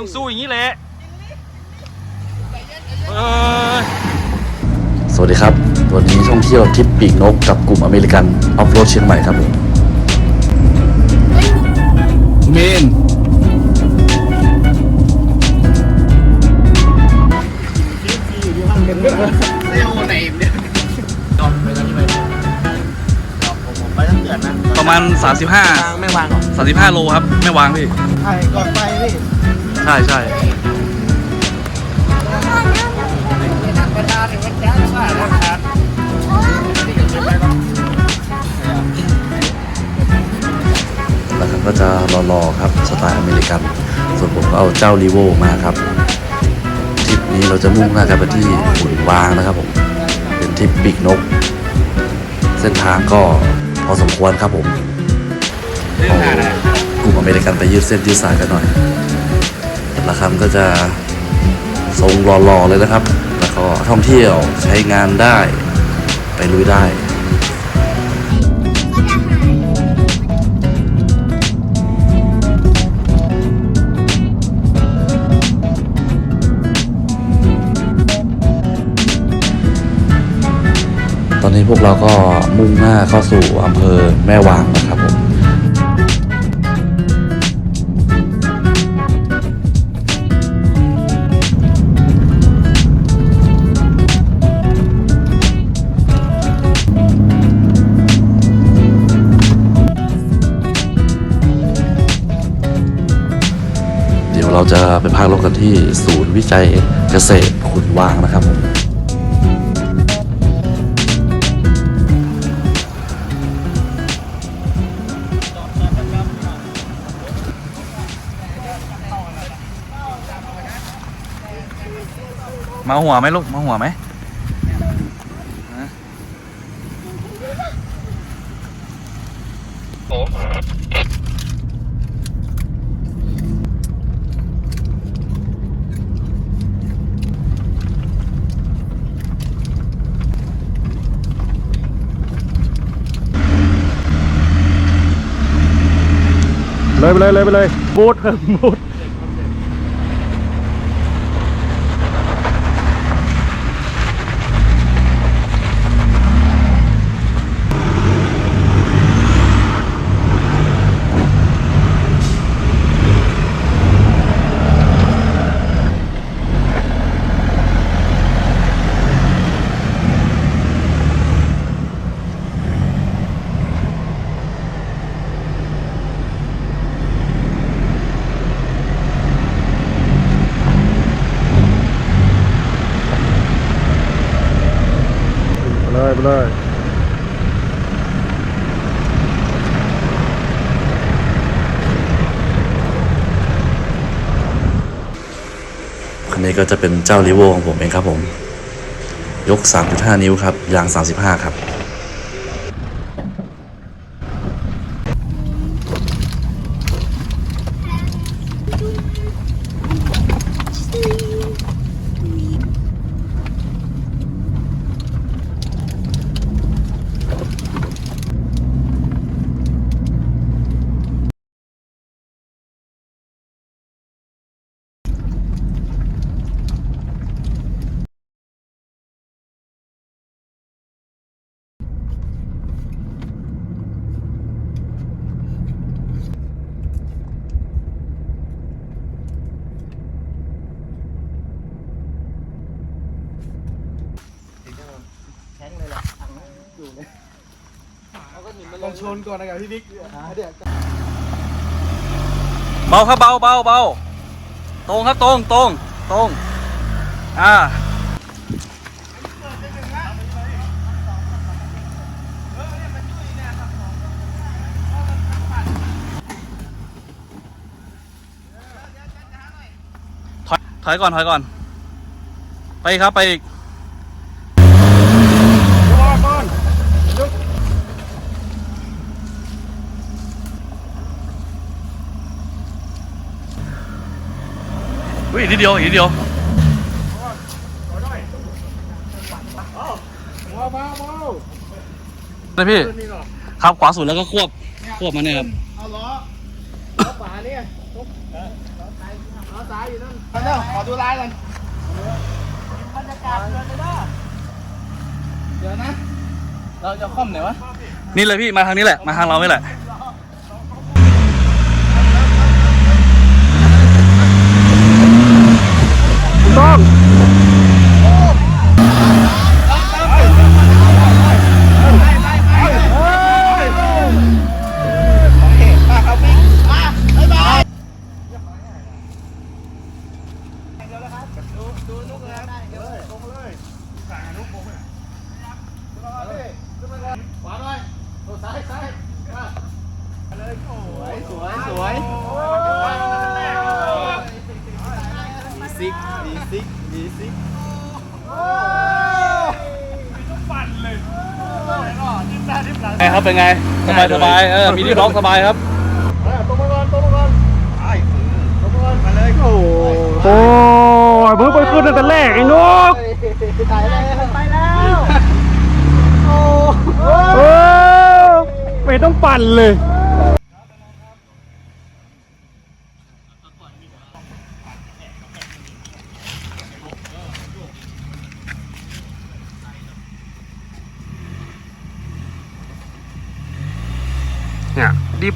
ต้องสู้อย่างนี้แหละเออสวัสดีครับ วันนี้ท่องเที่ยวทริปปีกนกกับกลุ่มอเมริกันออฟโรดเชียงใหม่ครับผมเมนประมาณ 35 ไม่วางหรอก35 โลครับ ไม่วางพี่ ใช่ก่อนไปพี่ใช่ใช่แล้วครับก็จะรอๆครับสไตล์อเมริกัน ส่วนผมก็เอาเจ้ารีโวมาครับทริปนี้เราจะมุ่งหน้ากันไปที่หุ่นวางนะครับผม เป็นทริปปีกนก เส้นทางก็พอสมควรครับผมเอากลุ่มอเมริกันไปยืดเส้นยืดสายกันหน่อย แต่ละคำก็จะทรงหล่อๆเลยนะครับ แล้วก็ท่องเที่ยวใช้งานได้ไปลุยได้ตอนนี้พวกเราก็มุ่งหน้าเข้าสู่อำเภอแม่วางนะครับาจะไปพักรถกันที่ศูนย์วิจัยเกษตรขุนวางนะครับผมมาหัวไหมลูก มาหัวไหมโอ้ เลยไปเลยเลยไปเลยบูทครับบูท ไป เลยไปเลยคันนี้ก็จะเป็นเจ้าลิโวของผมเองครับผม ยก 3.5 นิ้วครับ ยาง 35 ครับ ลองชนก่อนนะครับพี่บิ๊กเดี๋ยวเบาครับเบาเบาเบาตรงครับตรงตรงตรงอ่าถอยถอยก่อน ถอยก่อน ไปอีกครับ ไปอีก อุ้ยอีกนิดเดียวอีกนิดเดียวว้าวว้าวว้าวนะพี่ครับขวาสุดแล้วก็ควบควบมาเนี่ยครับเอาล้อล้อฝาเนี่ยซ้ายอยู่นั่นเดี๋ยวขอดูลายก่อนบรรยากาศเดินเลยนะเดี๋ยวนะ เราจะค่อมไหนวะ นี่เลยพี่มาทางนี้แหละ มาทางเรานี่แหละ ขวาหน่อยโอ้ซ้ายซ้ายมาเลยสวยสวยสวยดีซิกดีซิกดีซิกไงครับเป็นไงสบายสบายเออมีที่ล็อกสบายครับตรงมาก่อนตรงมาก่อนไอ้ตรงมาก่อนมาเลยโอ้โอ้ ยมึงไปขึ้นตั้งแต่แรกไอ้นกตายแล้วไปแล้วโอ้เออไม่ต้องปั่นเลยเนี่ยรีบ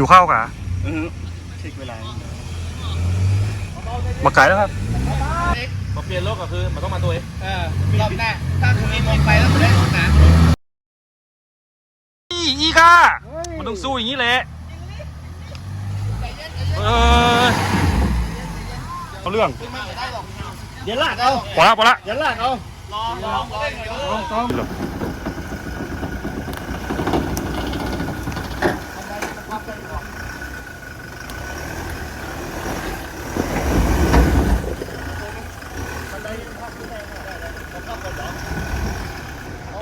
หิวข้าวกะเช็คเวลามาไก่แล้วครับมาเปลี่ยนโลกก็คือมันต้องมาตัวเองเออรอบหน้าถ้าคุณเองมองไปแล้วคุณได้หนาอีอีค่ะมันต้องสู้อย่างนี้แหละเออเอาเรื่องเดี๋ยวลากเอาพอละพอละเดี๋ยวลากเอาลองลองลองลอง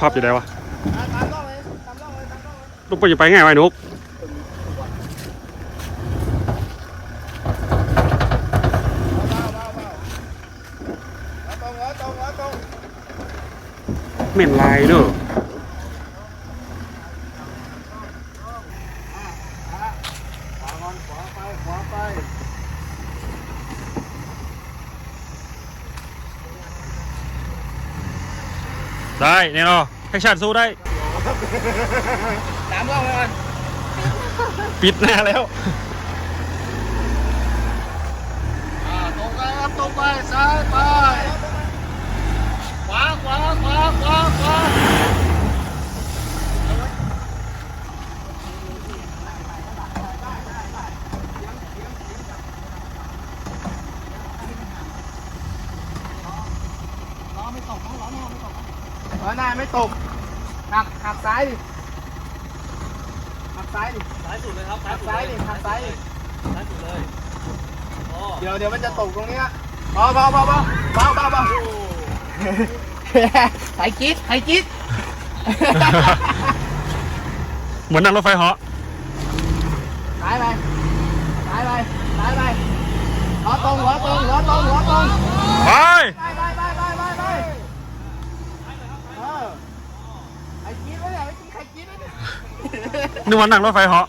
ภาพอยู่ไหนวะลูกไปอยู่ไปไงวะไอ้นุกเหม็นลายเด้อะ ขวาก่อนขวาไปขวาไป ได้เนี่ยเนาะให้ชาติสู้ได้ สามรอบไปก่อนปิดแน่แล้วอ่าตรงไปครับตรงไปซ้ายไปขวาขวาขวาขวาขวาล้อไม่ตกล้อหน้าไม่ตกล้อหน้าไม่ ตกหักหักซ้ายดิหักซ้ายดิซ้ายสุดเลยครับหักซ้ายดิหักซ้ายดิซ้ายสุดเลยโอ้เดี๋ยวเดี๋ยวมันจะตกตรงเนี้ยเบาเบาเบาเบาเบาเบาเบาไข่กิ๊ดไข่กิ๊ดเหมือนนั่งรถไฟเหาะสายไปสายไปสายไปหัวตรงหัวตรงหัวตรงหัวตรงไปไปไปไปไปไปไปเออไข่กิ๊ดวะเนี่ยไม่กินไข่กิ๊ดวะเนี่ย นึกว่านั่งรถไฟเหาะ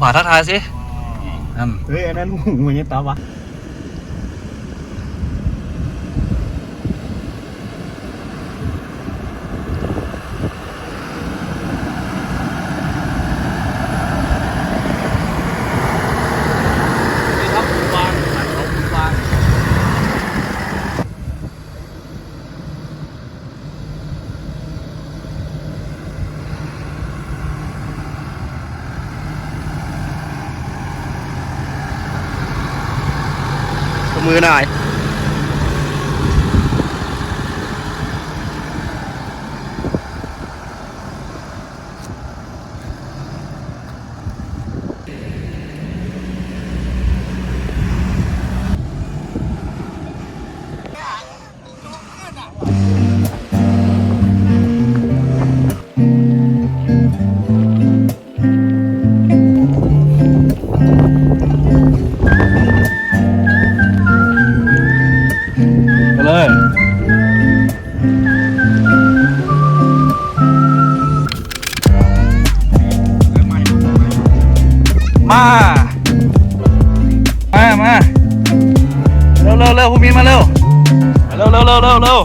ผ่าทักทายสิอืมเฮ้ยอันนั้นหูมันยังตาวะ มือหน่อย มา มามาเร็วเร็วเร็วพวกมีมาเร็ว เร็วเร็วเร็วเร็วเร็ว